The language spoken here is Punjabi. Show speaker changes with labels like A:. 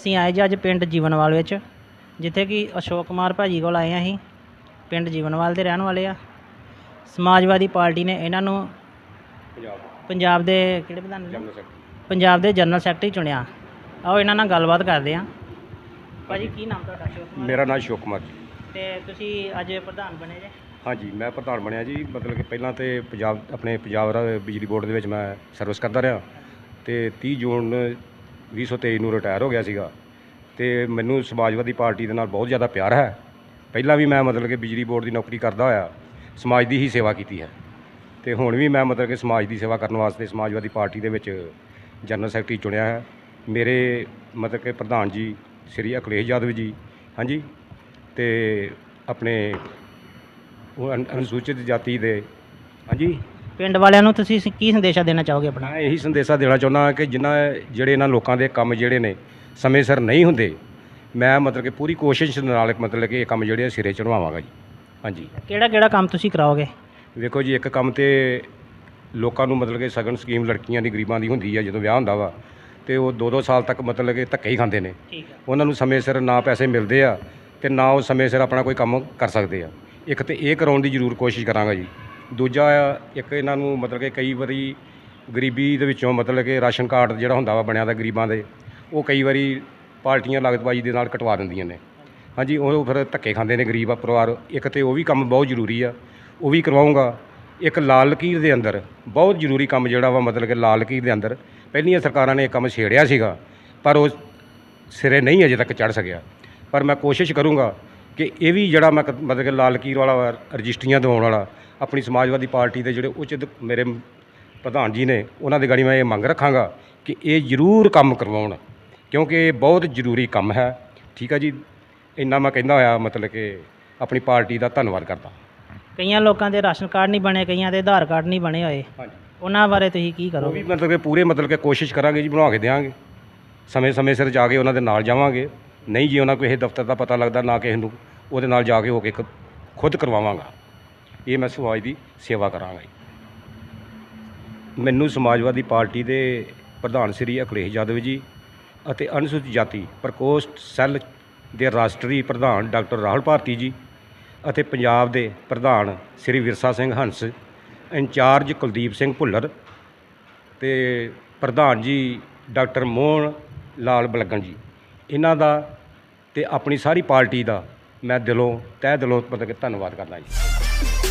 A: ਅਸੀਂ ਆਏ ਜੀ ਅੱਜ ਪਿੰਡ ਜੀਵਨਵਾਲ ਵਿੱਚ ਜਿੱਥੇ ਕਿ ਅਸ਼ੋਕ ਕੁਮਾਰ ਭਾਜੀ ਕੋਲ ਆਏ ਹਾਂ ਅਸੀਂ। ਪਿੰਡ ਜੀਵਨਵਾਲ ਦੇ ਰਹਿਣ ਵਾਲੇ ਆ। ਸਮਾਜਵਾਦੀ ਪਾਰਟੀ ਨੇ ਇਹਨਾਂ ਨੂੰ
B: ਪੰਜਾਬ
A: ਪੰਜਾਬ ਦੇ ਕਿਹੜੇ ਪ੍ਰਧਾਨ ਨੇ? ਪੰਜਾਬ ਦੇ ਜਨਰਲ ਸੈਕਟਰੀ ਚੁਣਿਆ। ਆਓ ਇਹਨਾਂ ਨਾਲ ਗੱਲਬਾਤ ਕਰਦੇ ਹਾਂ। ਭਾਜੀ ਕੀ ਨਾਮ ਤੁਹਾਡਾ? ਅਸ਼ੋਕ ਕੁਮਾਰ?
B: ਮੇਰਾ ਨਾਮ ਅਸ਼ੋਕ ਕੁਮਾਰ ਜੀ।
A: ਤੇ ਤੁਸੀਂ ਅੱਜ ਪ੍ਰਧਾਨ ਬਣੇ ਜੇ?
B: ਹਾਂਜੀ ਮੈਂ ਪ੍ਰਧਾਨ ਬਣਿਆ ਜੀ। ਮਤਲਬ ਕਿ ਪਹਿਲਾਂ ਤੇ ਪੰਜਾਬ ਆਪਣੇ ਪੰਜਾਬ ਰਾ- ਬਿਜਲੀ ਬੋਰਡ ਦੇ ਵਿੱਚ ਮੈਂ ਸਰਵਿਸ ਕਰਦਾ ਰਿਹਾ। ਤੇ 30 ਜੂਨ 2023 ਨੂੰ ਰਿਟਾਇਰ ਹੋ ਗਿਆ ਸੀਗਾ ਤੇ ਮੈਨੂੰ ਸਮਾਜਵਾਦੀ ਪਾਰਟੀ ਦੇ ਨਾਲ ਬਹੁਤ ਜ਼ਿਆਦਾ ਪਿਆਰ ਹੈ। ਪਹਿਲਾਂ ਵੀ ਮੈਂ ਮਤਲਬ ਕਿ ਬਿਜਲੀ ਬੋਰਡ ਦੀ ਨੌਕਰੀ ਕਰਦਾ ਹੋਇਆ, ਸਮਾਜ ਦੀ ਹੀ ਸੇਵਾ ਕੀਤੀ ਹੈ। ਤੇ ਹੁਣ ਵੀ ਮੈਂ ਮਤਲਬ ਕਿ ਸਮਾਜ ਦੀ ਸੇਵਾ ਕਰਨ ਵਾਸਤੇ ਸਮਾਜਵਾਦੀ ਪਾਰਟੀ ਦੇ ਵਿੱਚ ਜਨਰਲ ਸੈਕਟਰੀ ਚੁਣਿਆ ਹੈ। ਮੇਰੇ ਮਤਲਬ ਕਿ ਪ੍ਰਧਾਨ ਜੀ ਸ੍ਰੀ ਅਖਿਲੇਸ਼ ਯਾਦਵ ਜੀ, ਹਾਂਜੀ, ਤੇ ਆਪਣੇ ਉਹ ਅਨੁਸੂਚਿਤ ਜਾਤੀ ਦੇ, ਹਾਂਜੀ
A: ਪਿੰਡ ਵਾਲਿਆਂ ਨੂੰ ਤੁਸੀਂ ਸ- ਕੀ ਸੰਦੇਸ਼ਾ ਦੇਣਾ ਚਾਹੋਗੇ ਆਪਣਾ?
B: ਮੈਂ ਇਹੀ ਸੰਦੇਸ਼ਾ ਦੇਣਾ ਚਾਹੁੰਦਾ ਕਿ ਜਿਨ੍ਹਾਂ ਜਿਹੜੇ ਇਹਨਾਂ ਲੋਕਾਂ ਦੇ ਕੰਮ ਜਿਹੜੇ ਨੇ ਸਮੇਂ ਸਿਰ ਨਹੀਂ ਹੁੰਦੇ ਮੈਂ ਮਤਲਬ ਕਿ ਪੂਰੀ ਕੋਸ਼ਿਸ਼ ਨਾਲ ਮਤਲਬ ਕਿ ਇਹ ਕੰਮ ਜਿਹੜੇ ਆ ਸਿਰੇ ਚੜਵਾਵਾਂਗਾ ਜੀ। ਹਾਂਜੀ।
A: ਕਿਹੜਾ ਕਿਹੜਾ ਕੰਮ ਤੁਸੀਂ ਕਰਾਓਗੇ?
B: ਵੇਖੋ ਜੀ ਇੱਕ ਕੰਮ ਤੇ ਲੋਕਾਂ ਨੂੰ ਮਤਲਬ ਕਿ ਸਗਨ ਸਕੀਮ ਲੜਕੀਆਂ ਦੀ ਗਰੀਬਾਂ ਦੀ ਹੁੰਦੀ ਆ ਜਦੋਂ ਵਿਆਹ ਹੁੰਦਾ ਵਾ ਤੇ ਉਹ 2-2 ਸਾਲ ਤੱਕ ਮਤਲਬ ਕਿ ਧੱਕੇ ਹੀ ਖਾਂਦੇ ਨੇ।
A: ਠੀਕ ਹੈ
B: ਉਹਨਾਂ ਨੂੰ ਸਮੇਂ ਸਿਰ ਨਾ ਪੈਸੇ ਮਿਲਦੇ ਆ ਤੇ ਨਾ ਉਹ ਸਮੇਂ ਸਿਰ ਆਪਣਾ ਕੋਈ ਕੰਮ ਕਰ ਸਕਦੇ ਆ। ਇੱਕ ਤੇ ਇਹ ਕਰਾਉਣ ਦੀ ਜ਼ਰੂਰ ਕੋਸ਼ਿਸ਼ ਕਰਾਂਗਾ ਜੀ। ਦੂਜਾ ਆ, ਇੱਕ ਇਹਨਾਂ ਨੂੰ ਮਤਲਬ ਕਿ ਕਈ ਵਾਰੀ ਗਰੀਬੀ ਦੇ ਵਿੱਚੋਂ ਮਤਲਬ ਕਿ ਰਾਸ਼ਨ ਕਾਰਡ ਜਿਹੜਾ ਹੁੰਦਾ ਵਾ ਬਣਿਆ ਦਾ ਗਰੀਬਾਂ ਦੇ, ਉਹ ਕਈ ਵਾਰੀ ਪਾਰਟੀਆਂ ਲਾਗਤਬਾਜ਼ੀ ਦੇ ਨਾਲ ਕਟਵਾ ਦਿੰਦੀਆਂ ਨੇ। ਹਾਂਜੀ, ਉਹ ਫਿਰ ਧੱਕੇ ਖਾਂਦੇ ਨੇ ਗਰੀਬ ਪਰਿਵਾਰ। ਇੱਕ ਤੇ ਉਹ ਵੀ ਕੰਮ ਬਹੁਤ ਜ਼ਰੂਰੀ ਆ, ਉਹ ਵੀ ਕਰਵਾਉਂਗਾ ਇੱਕ ਲਾਲ ਲਕੀਰ ਦੇ ਅੰਦਰ ਬਹੁਤ ਜ਼ਰੂਰੀ ਕੰਮ ਜਿਹੜਾ ਵਾ ਮਤਲਬ ਕਿ ਲਾਲ ਲਕੀਰ ਦੇ ਅੰਦਰ, ਪਹਿਲੀਆਂ ਸਰਕਾਰਾਂ ਨੇ ਇਹ ਕੰਮ ਛੇੜਿਆ ਸੀਗਾ, ਪਰ ਉਹ ਸਿਰੇ ਨਹੀਂ ਅਜੇ ਤੱਕ ਚੜ ਸਕਿਆ। ਪਰ ਮੈਂ ਕੋਸ਼ਿਸ਼ ਕਰੂੰਗਾ ਕਿ ਇਹ ਵੀ ਜਿਹੜਾ ਮੈਂ ਕ- ਮਤਲਬ ਕਿ ਲਾਲ ਲਕੀਰ ਵਾਲਾ ਰਜਿਸਟਰੀਆਂ ਦਿਵਾਉਣ ਵਾਲਾ ਆਪਣੀ ਸਮਾਜਵਾਦੀ ਪਾਰਟੀ ਦੇ ਜਿਹੜੇ ਉੱਚ ਅਧ- ਮੇਰੇ ਪ੍ਰਧਾਨ ਜੀ ਨੇ ਉਹਨਾਂ ਦੇ ਗਾੜੀ ਮੈਂ ਇਹ ਮੰਗ ਰੱਖਾਂਗਾ ਕਿ ਇਹ ਜ਼ਰੂਰ ਕੰਮ ਕਰਵਾਉਣ ਕਿਉਂਕਿ ਇਹ ਬਹੁਤ ਜ਼ਰੂਰੀ ਕੰਮ ਹੈ। ਠੀਕ ਹੈ ਜੀ? ਇੰਨਾ ਮੈਂ ਕਹਿੰਦਾ ਹੋਇਆ ਮਤਲਬ ਕਿ ਆਪਣੀ ਪਾਰਟੀ ਦਾ ਧੰਨਵਾਦ ਕਰਦਾ।
A: ਕਈਆਂ ਲੋਕਾਂ ਦੇ ਰਾਸ਼ਨ ਕਾਰਡ ਨਹੀਂ ਬਣੇ ਕਈਆਂ ਦੇ ਆਧਾਰ ਕਾਰਡ ਨਹੀਂ ਬਣੇ ਹੋਏ।
B: ਹਾਂਜੀ।
A: ਉਹਨਾਂ ਬਾਰੇ ਤੁਸੀਂ ਕੀ
B: ਉਹ
A: ਕਰੋਗੇ
B: ਵੀ ਮਤਲਬ ਕਿ ਪੂਰੇ ਮਤਲਬ ਕਿ ਕੋਸ਼ਿਸ਼ ਕਰਾਂਗੇ ਜੀ ਬਣਾ ਕੇ ਦੇਵਾਂਗੇ ਸਮੇਂ ਸਮੇਂ ਸਿਰ ਜਾ ਕੇ ਉਹਨਾਂ ਦੇ ਨਾਲ ਜਾਵਾਂਗੇ। ਨਹੀਂ ਜੀ ਉਹਨਾਂ ਕੋਈ ਇਹ ਦਫ਼ਤਰ ਦਾ ਪਤਾ ਲੱਗਦਾ ਨਾ ਕਿਸੇ ਨੂੰ। ਉਹਦੇ ਨਾਲ ਜਾ ਕੇ ਹੋ ਕੇ ਖੁਦ ਕਰਵਾਵਾਂਗਾ। ਇਹ ਮੈਂ ਸਮਾਜ ਦੀ ਸੇਵਾ ਕਰਾਂਗਾ ਜੀ। ਮੈਨੂੰ ਸਮਾਜਵਾਦੀ ਪਾਰਟੀ ਦੇ ਪ੍ਰਧਾਨ ਸ੍ਰੀ ਅਖਿਲੇਸ਼ ਯਾਦਵ ਜੀ ਅਤੇ ਅਨੁਸੂਚਿਤ ਜਾਤੀ ਪ੍ਰਕੋਸ਼ਟ ਸੈੱਲ ਦੇ ਰਾਸ਼ਟਰੀ ਪ੍ਰਧਾਨ ਡਾਕਟਰ ਰਾਹੁਲ ਭਾਰਤੀ ਜੀ ਅਤੇ ਪੰਜਾਬ ਦੇ ਪ੍ਰਧਾਨ ਸ੍ਰੀ ਵਿਰਸਾ ਸਿੰਘ ਹੰਸ, ਇੰਚਾਰਜ ਕੁਲਦੀਪ ਸਿੰਘ ਭੁੱਲਰ ਤੇ ਪ੍ਰਧਾਨ ਜੀ ਡਾਕਟਰ ਮੋਹਨ ਲਾਲ ਬਲਗਣ ਜੀ। ਇਹਨਾਂ ਦਾ ਤੇ ਆਪਣੀ ਸਾਰੀ ਪਾਰਟੀ ਦਾ ਮੈਂ ਦਿਲੋਂ ਤਹਿ ਦਿਲੋਂ ਮਤਲਬ ਕਿ ਧੰਨਵਾਦ ਕਰਦਾ ਜੀ।